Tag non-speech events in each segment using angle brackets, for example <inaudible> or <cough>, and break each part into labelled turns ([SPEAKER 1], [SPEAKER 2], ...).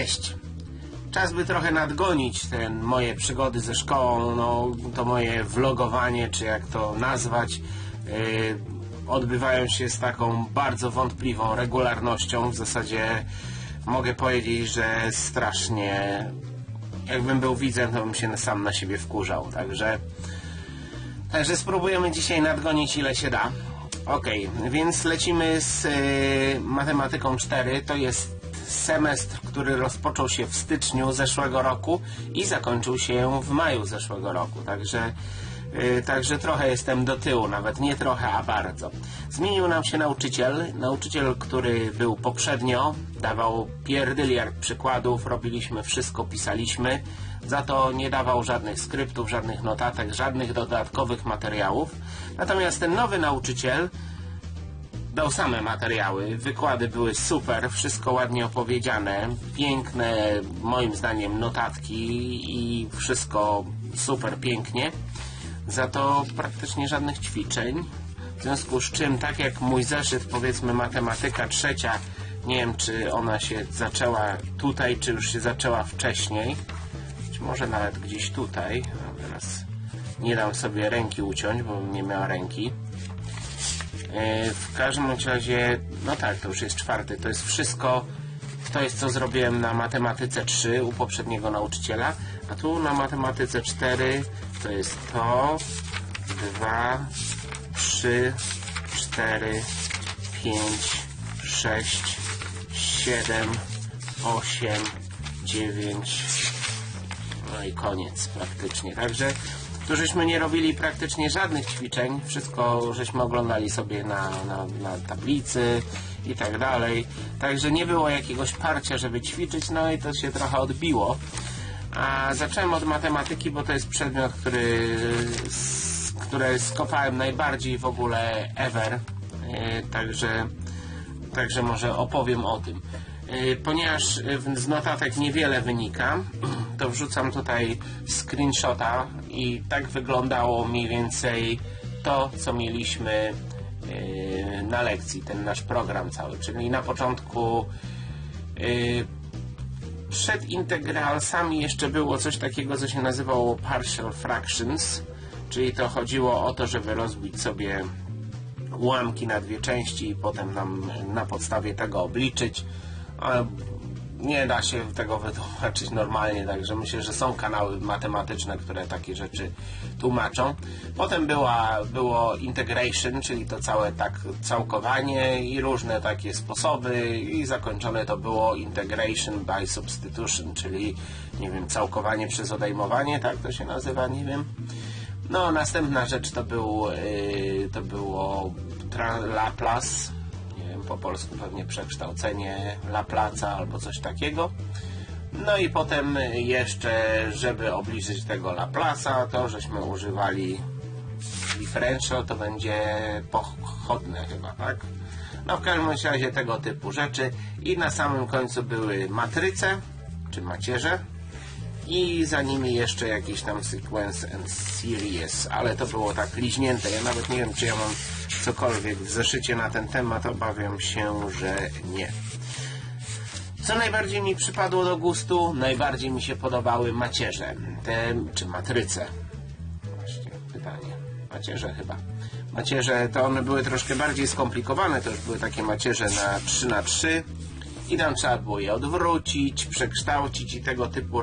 [SPEAKER 1] Cześć! Czas by trochę nadgonić te moje przygody ze szkołą, no to moje vlogowanie, czy jak to nazwać, yy, odbywają się z taką bardzo wątpliwą regularnością. W zasadzie mogę powiedzieć, że strasznie, jakbym był widzem, to bym się sam na siebie wkurzał. Także, także spróbujemy dzisiaj nadgonić ile się da. Ok, więc lecimy z y, matematyką 4. To jest semestr, który rozpoczął się w styczniu zeszłego roku i zakończył się w maju zeszłego roku. Także, y, także trochę jestem do tyłu, nawet nie trochę, a bardzo. Zmienił nam się nauczyciel. Nauczyciel, który był poprzednio, dawał pierdyliard przykładów, robiliśmy wszystko, pisaliśmy. Za to nie dawał żadnych skryptów, żadnych notatek, żadnych dodatkowych materiałów. Natomiast ten nowy nauczyciel dał same materiały. Wykłady były super, wszystko ładnie opowiedziane, piękne, moim zdaniem, notatki i wszystko super pięknie. Za to praktycznie żadnych ćwiczeń. W związku z czym, tak jak mój zeszyt, powiedzmy matematyka trzecia, nie wiem czy ona się zaczęła tutaj, czy już się zaczęła wcześniej. Być może nawet gdzieś tutaj. Teraz nie dam sobie ręki uciąć, bo nie miała ręki. E, W każdym razie, no tak, to już jest czwarty. To jest wszystko, to jest co zrobiłem na matematyce 3 u poprzedniego nauczyciela, a tu na matematyce 4 to jest to, 2, 3, 4, 5, 6, 7, 8, 9, no i koniec praktycznie. Także tu żeśmy nie robili praktycznie żadnych ćwiczeń. Wszystko żeśmy oglądali sobie na, na, na tablicy i tak dalej. Także nie było jakiegoś parcia, żeby ćwiczyć, no i to się trochę odbiło. A zacząłem od matematyki, bo to jest przedmiot, który, s- który skopałem najbardziej w ogóle ever. Yy, Także Także może opowiem o tym. Yy, Ponieważ z notatek niewiele wynika, <clears throat> to wrzucam tutaj screenshota i tak wyglądało mniej więcej to, co mieliśmy yy, na lekcji, ten nasz program cały. Czyli na początku yy, przed integralsami jeszcze było coś takiego, co się nazywało partial fractions, czyli to chodziło o to, żeby rozbić sobie ułamki na dwie części i potem nam na podstawie tego obliczyć. Nie da się tego wytłumaczyć normalnie, także myślę, że są kanały matematyczne, które takie rzeczy tłumaczą. Potem była, było integration, czyli to całe tak całkowanie i różne takie sposoby i zakończone to było integration by substitution, czyli nie wiem, całkowanie przez odejmowanie, tak to się nazywa, nie wiem. No, następna rzecz to, był, yy, to było Laplace, po polsku pewnie przekształcenie Laplaca albo coś takiego. No i potem jeszcze, żeby obliczyć tego Laplaca, to żeśmy używali differential, to będzie pochodne chyba, tak? No w każdym razie tego typu rzeczy. I na samym końcu były matryce, czy macierze, i za nimi jeszcze jakiś tam sequence and series, ale to było tak liźnięte. Ja nawet nie wiem, czy ja mam cokolwiek w zeszycie na ten temat. Obawiam się, że nie. Co najbardziej mi przypadło do gustu? Najbardziej mi się podobały macierze, te, czy matryce. Właśnie pytanie. Macierze chyba. Macierze to one były troszkę bardziej skomplikowane, to już były takie macierze na 3 na 3 i tam trzeba było je odwrócić, przekształcić i tego typu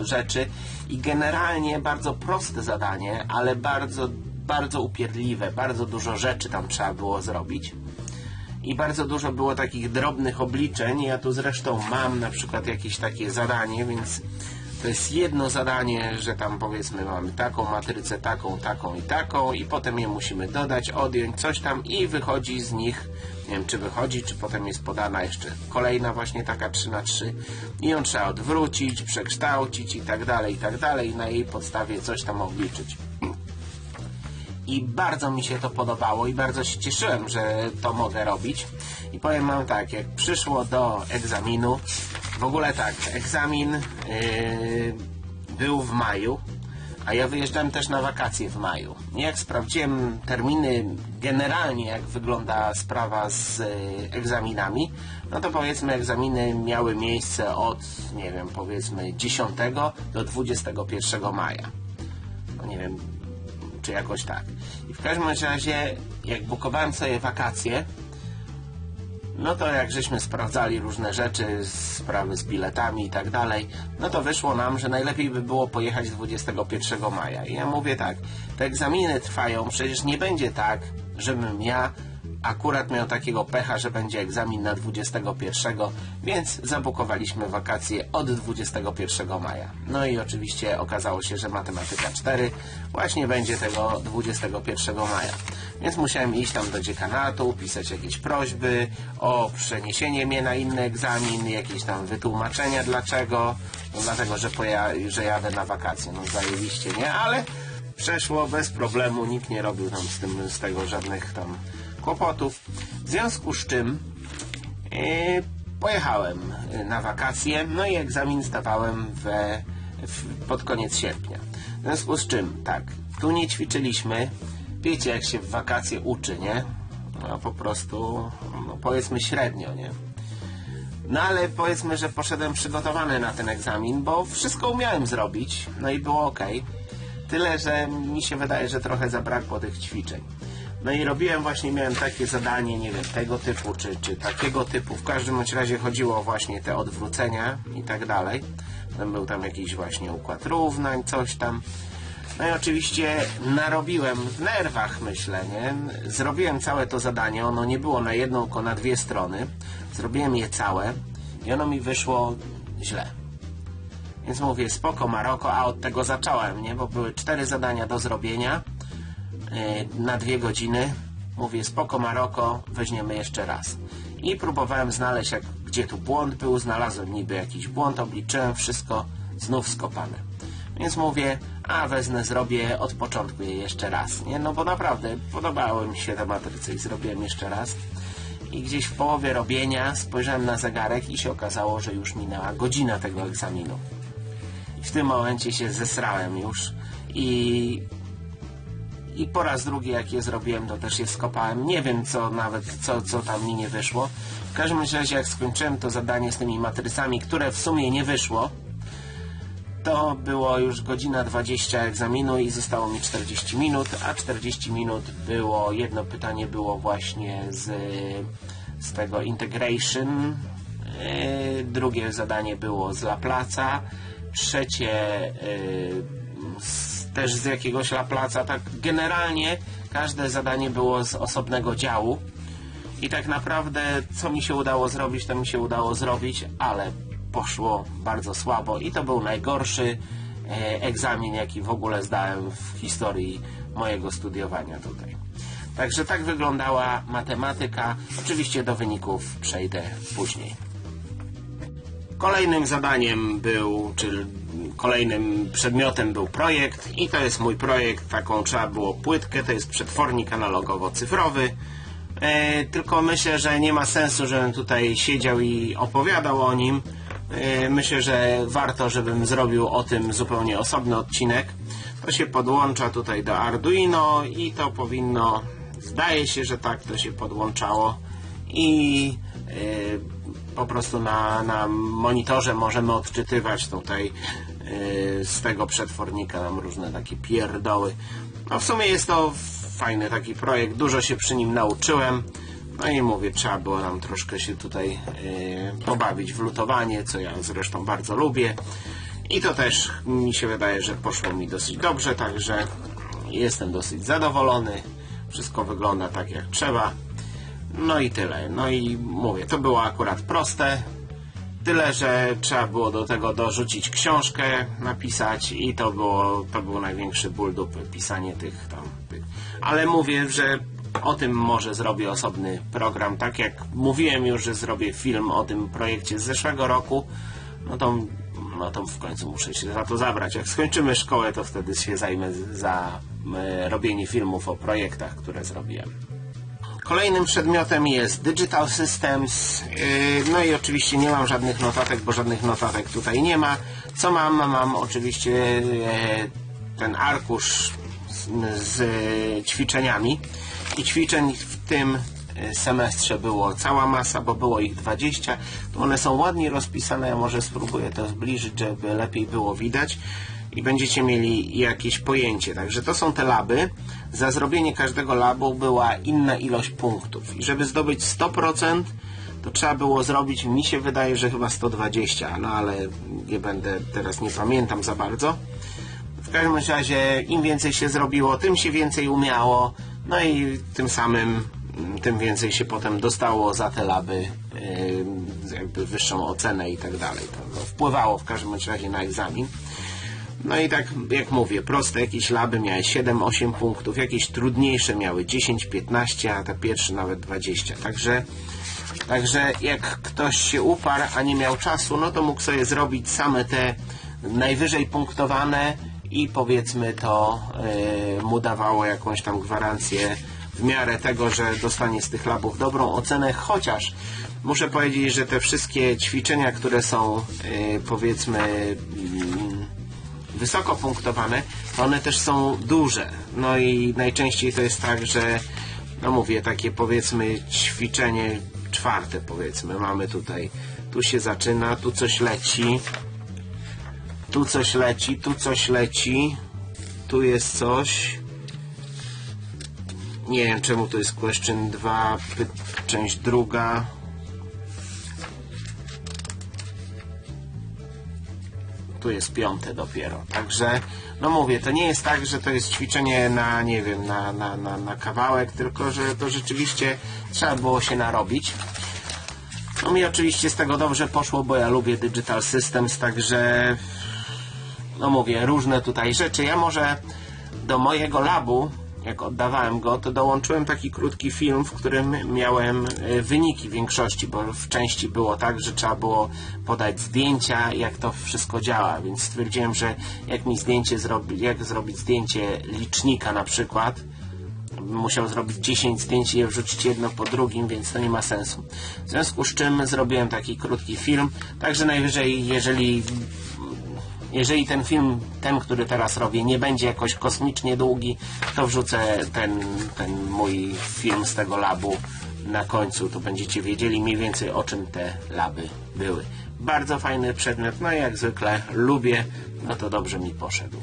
[SPEAKER 1] rzeczy. I generalnie bardzo proste zadanie, ale bardzo, bardzo upierdliwe. Bardzo dużo rzeczy tam trzeba było zrobić. I bardzo dużo było takich drobnych obliczeń. Ja tu zresztą mam na przykład jakieś takie zadanie, więc to jest jedno zadanie, że tam powiedzmy mamy taką matrycę, taką, taką i taką i potem je musimy dodać, odjąć coś tam i wychodzi z nich, nie wiem czy wychodzi, czy potem jest podana jeszcze kolejna właśnie taka 3 na 3 i ją trzeba odwrócić, przekształcić i tak dalej, i tak dalej i na jej podstawie coś tam obliczyć. I bardzo mi się to podobało i bardzo się cieszyłem, że to mogę robić. I powiem wam tak, jak przyszło do egzaminu, w ogóle tak, egzamin yy, był w maju, a ja wyjeżdżałem też na wakacje w maju. Jak sprawdziłem terminy generalnie, jak wygląda sprawa z e, egzaminami, no to powiedzmy egzaminy miały miejsce od, nie wiem, powiedzmy 10 do 21 maja. No nie wiem, czy jakoś tak. I w każdym razie, jak bukowałem sobie wakacje, no to jak żeśmy sprawdzali różne rzeczy, sprawy z biletami i tak dalej, no to wyszło nam, że najlepiej by było pojechać 21 maja. I ja mówię tak, te egzaminy trwają, przecież nie będzie tak, żebym ja akurat miał takiego pecha, że będzie egzamin na 21, więc zabukowaliśmy wakacje od 21 maja. No i oczywiście okazało się, że matematyka 4 właśnie będzie tego 21 maja. Więc musiałem iść tam do dziekanatu, pisać jakieś prośby o przeniesienie mnie na inny egzamin, jakieś tam wytłumaczenia dlaczego. No dlatego, że, poja- że jadę na wakacje. No zajebiście, nie? Ale przeszło bez problemu, nikt nie robił tam z, tym, z tego żadnych tam kłopotów. W związku z czym yy, pojechałem na wakacje, no i egzamin zdawałem we, w, pod koniec sierpnia. W związku z czym, tak, tu nie ćwiczyliśmy. Wiecie, jak się w wakacje uczy, nie? No po prostu, no powiedzmy średnio, nie? No ale powiedzmy, że poszedłem przygotowany na ten egzamin, bo wszystko umiałem zrobić, no i było ok. Tyle, że mi się wydaje, że trochę zabrakło tych ćwiczeń. No i robiłem właśnie, miałem takie zadanie, nie wiem, tego typu, czy, czy takiego typu. W każdym razie chodziło właśnie te odwrócenia i tak dalej. Tam był tam jakiś właśnie układ równań, coś tam. No i oczywiście narobiłem w nerwach, myślę, nie? Zrobiłem całe to zadanie, ono nie było na jedną, tylko na dwie strony. Zrobiłem je całe i ono mi wyszło źle. Więc mówię, spoko Maroko, a od tego zacząłem, nie? Bo były cztery zadania do zrobienia na dwie godziny. Mówię, spoko Maroko, weźmiemy jeszcze raz. I próbowałem znaleźć, jak, gdzie tu błąd był, znalazłem niby jakiś błąd, obliczyłem wszystko, znów skopane. Więc mówię, a wezmę, zrobię od początku je jeszcze raz, nie? No bo naprawdę podobały mi się te matryce i zrobiłem jeszcze raz. I gdzieś w połowie robienia spojrzałem na zegarek i się okazało, że już minęła godzina tego egzaminu. I w tym momencie się zesrałem już i i po raz drugi jak je zrobiłem, to też je skopałem. Nie wiem co nawet, co, co tam mi nie wyszło. W każdym razie jak skończyłem to zadanie z tymi matrycami, które w sumie nie wyszło, to było już godzina 20 egzaminu i zostało mi 40 minut, a 40 minut było, jedno pytanie było właśnie z, z tego integration, yy, drugie zadanie było z Laplace'a, trzecie yy, z, też z jakiegoś Laplace'a, tak generalnie każde zadanie było z osobnego działu i tak naprawdę co mi się udało zrobić, to mi się udało zrobić, ale poszło bardzo słabo i to był najgorszy e, egzamin, jaki w ogóle zdałem w historii mojego studiowania tutaj. Także tak wyglądała matematyka. Oczywiście do wyników przejdę później. Kolejnym zadaniem był, czy kolejnym przedmiotem był projekt i to jest mój projekt, taką trzeba było płytkę, to jest przetwornik analogowo-cyfrowy. E, tylko myślę, że nie ma sensu, żebym tutaj siedział i opowiadał o nim. E, myślę, że warto, żebym zrobił o tym zupełnie osobny odcinek. To się podłącza tutaj do Arduino i to powinno, zdaje się, że tak to się podłączało i e, po prostu na, na monitorze możemy odczytywać tutaj e, z tego przetwornika nam różne takie pierdoły. No w sumie jest to fajny taki projekt, dużo się przy nim nauczyłem. No i mówię, trzeba było nam troszkę się tutaj yy, pobawić w lutowanie, co ja zresztą bardzo lubię. I to też mi się wydaje, że poszło mi dosyć dobrze, także jestem dosyć zadowolony. Wszystko wygląda tak jak trzeba. No i tyle. No i mówię, to było akurat proste. Tyle, że trzeba było do tego dorzucić książkę, napisać i to było, to był największy ból dupy, pisanie tych tam. Tych. Ale mówię, że o tym może zrobię osobny program. Tak jak mówiłem już, że zrobię film o tym projekcie z zeszłego roku, no to, no to w końcu muszę się za to zabrać. Jak skończymy szkołę, to wtedy się zajmę za robienie filmów o projektach, które zrobiłem. Kolejnym przedmiotem jest Digital Systems. Yy, No i oczywiście nie mam żadnych notatek, bo żadnych notatek tutaj nie ma. Co mam? Mam oczywiście e, ten arkusz z, z ćwiczeniami i ćwiczeń w tym semestrze było cała masa, bo było ich 20. To one są ładnie rozpisane, ja może spróbuję to zbliżyć, żeby lepiej było widać i będziecie mieli jakieś pojęcie. Także to są te laby. Za zrobienie każdego labu była inna ilość punktów. I żeby zdobyć 100%, to trzeba było zrobić, mi się wydaje, że chyba 120, no ale nie będę, teraz nie pamiętam za bardzo. W każdym razie im więcej się zrobiło, tym się więcej umiało, no i tym samym tym więcej się potem dostało za te laby yy, jakby wyższą ocenę i tak dalej. To wpływało w każdym razie na egzamin. No i tak jak mówię, proste jakieś laby miały 7-8 punktów, jakieś trudniejsze miały 10-15, a te pierwsze nawet 20. Także, także jak ktoś się uparł, a nie miał czasu, no to mógł sobie zrobić same te najwyżej punktowane i powiedzmy to yy, mu dawało jakąś tam gwarancję w miarę tego, że dostanie z tych labów dobrą ocenę, chociaż muszę powiedzieć, że te wszystkie ćwiczenia, które są yy, powiedzmy yy, wysoko punktowane, to one też są duże. No i najczęściej to jest tak, że no mówię, takie powiedzmy ćwiczenie czwarte powiedzmy mamy tutaj. Tu się zaczyna, tu coś leci. Tu coś leci, tu coś leci. Tu jest coś. Nie wiem czemu to jest question 2, część druga. Tu jest piąte dopiero. Także, no mówię, to nie jest tak, że to jest ćwiczenie na, nie wiem, na, na, na, na kawałek, tylko że to rzeczywiście trzeba było się narobić. No mi oczywiście z tego dobrze poszło, bo ja lubię Digital Systems, także no mówię, różne tutaj rzeczy. Ja może do mojego labu jak oddawałem go, to dołączyłem taki krótki film, w którym miałem e, wyniki większości, bo w części było tak, że trzeba było podać zdjęcia, jak to wszystko działa, więc stwierdziłem, że jak mi zdjęcie zrobi, jak zrobić zdjęcie licznika na przykład, musiał zrobić 10 zdjęć i je wrzucić jedno po drugim, więc to nie ma sensu. W związku z czym zrobiłem taki krótki film, także najwyżej, jeżeli jeżeli ten film, ten, który teraz robię, nie będzie jakoś kosmicznie długi, to wrzucę ten, ten mój film z tego labu na końcu, to będziecie wiedzieli mniej więcej o czym te laby były. Bardzo fajny przedmiot, no jak zwykle lubię, no to dobrze mi poszedł.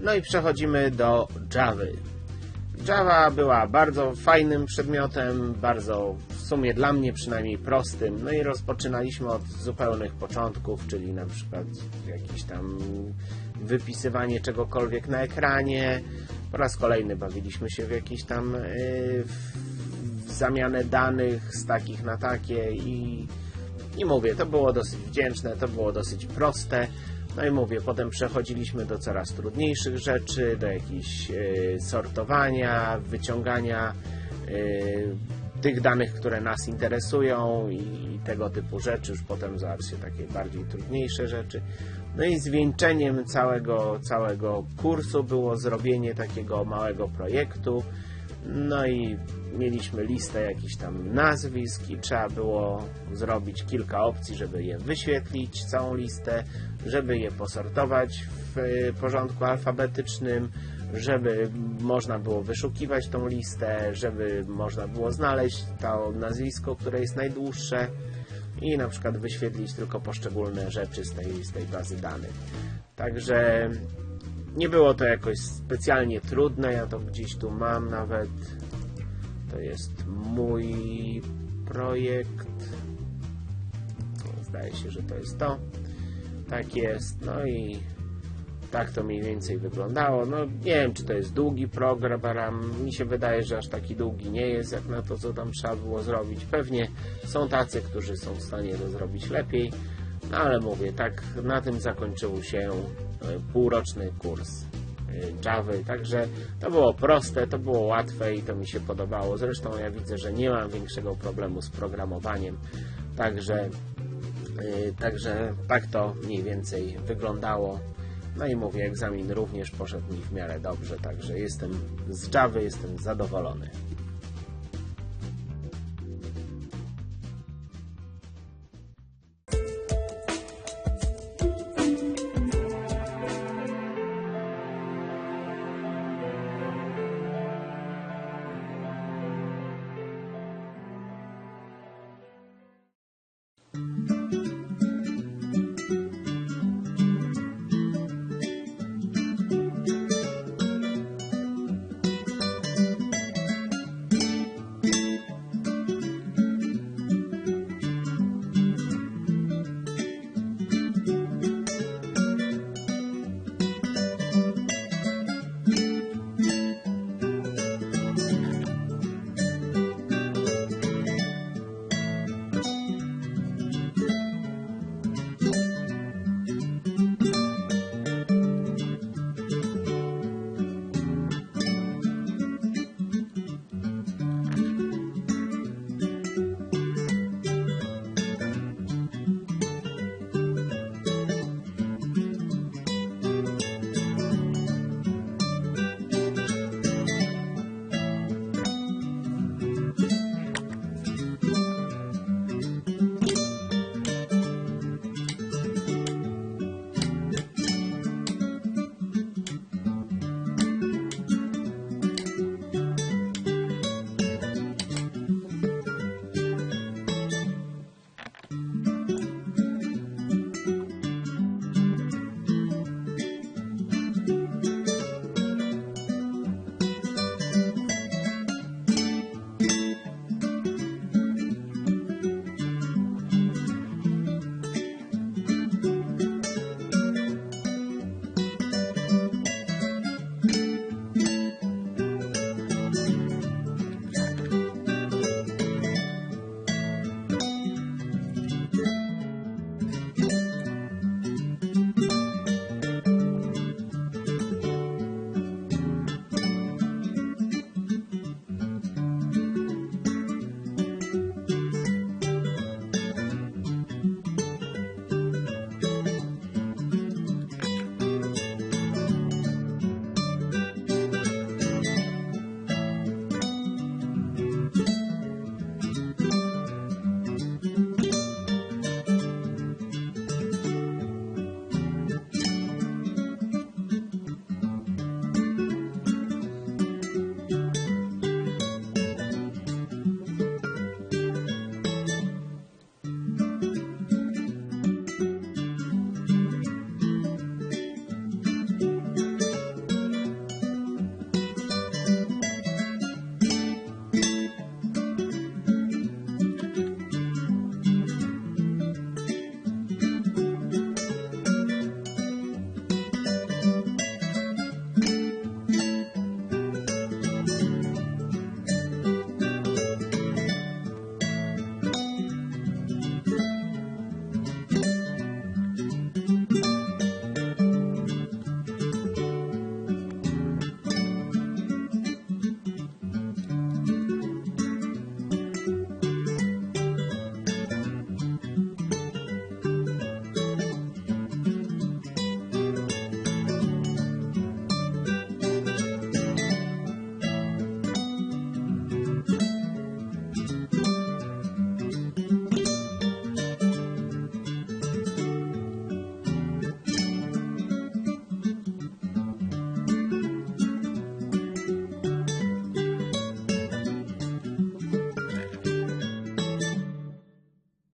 [SPEAKER 1] No i przechodzimy do Java. Java była bardzo fajnym przedmiotem, bardzo sumie dla mnie przynajmniej prostym. No i rozpoczynaliśmy od zupełnych początków, czyli na przykład jakieś tam wypisywanie czegokolwiek na ekranie. Po raz kolejny bawiliśmy się w jakieś tam yy, w zamianę danych z takich na takie i, i mówię, to było dosyć wdzięczne, to było dosyć proste. No i mówię, potem przechodziliśmy do coraz trudniejszych rzeczy, do jakichś y, sortowania, wyciągania y, tych danych, które nas interesują i, tego typu rzeczy. Już potem zobaczcie takie bardziej trudniejsze rzeczy. No i zwieńczeniem całego, całego kursu było zrobienie takiego małego projektu. No i mieliśmy listę jakichś tam nazwisk i trzeba było zrobić kilka opcji, żeby je wyświetlić, całą listę, żeby je posortować w porządku alfabetycznym, żeby można było wyszukiwać tą listę, żeby można było znaleźć to nazwisko, które jest najdłuższe i na przykład wyświetlić tylko poszczególne rzeczy z tej, z tej bazy danych. Także nie było to jakoś specjalnie trudne, ja to gdzieś tu mam nawet. To jest mój projekt. Zdaje się, że to jest to. Tak jest. No i tak to mniej więcej wyglądało. No nie wiem, czy to jest długi program. Mi się wydaje, że aż taki długi nie jest, jak na to, co tam trzeba było zrobić. Pewnie są tacy, którzy są w stanie to zrobić lepiej. No ale mówię, tak na tym zakończył się e, półroczny kurs e, Java, także to było proste, to było łatwe i to mi się podobało. Zresztą ja widzę, że nie mam większego problemu z programowaniem, także, e, także tak to mniej więcej wyglądało. No i mówię, egzamin również poszedł mi w miarę dobrze, także jestem z Java, jestem zadowolony.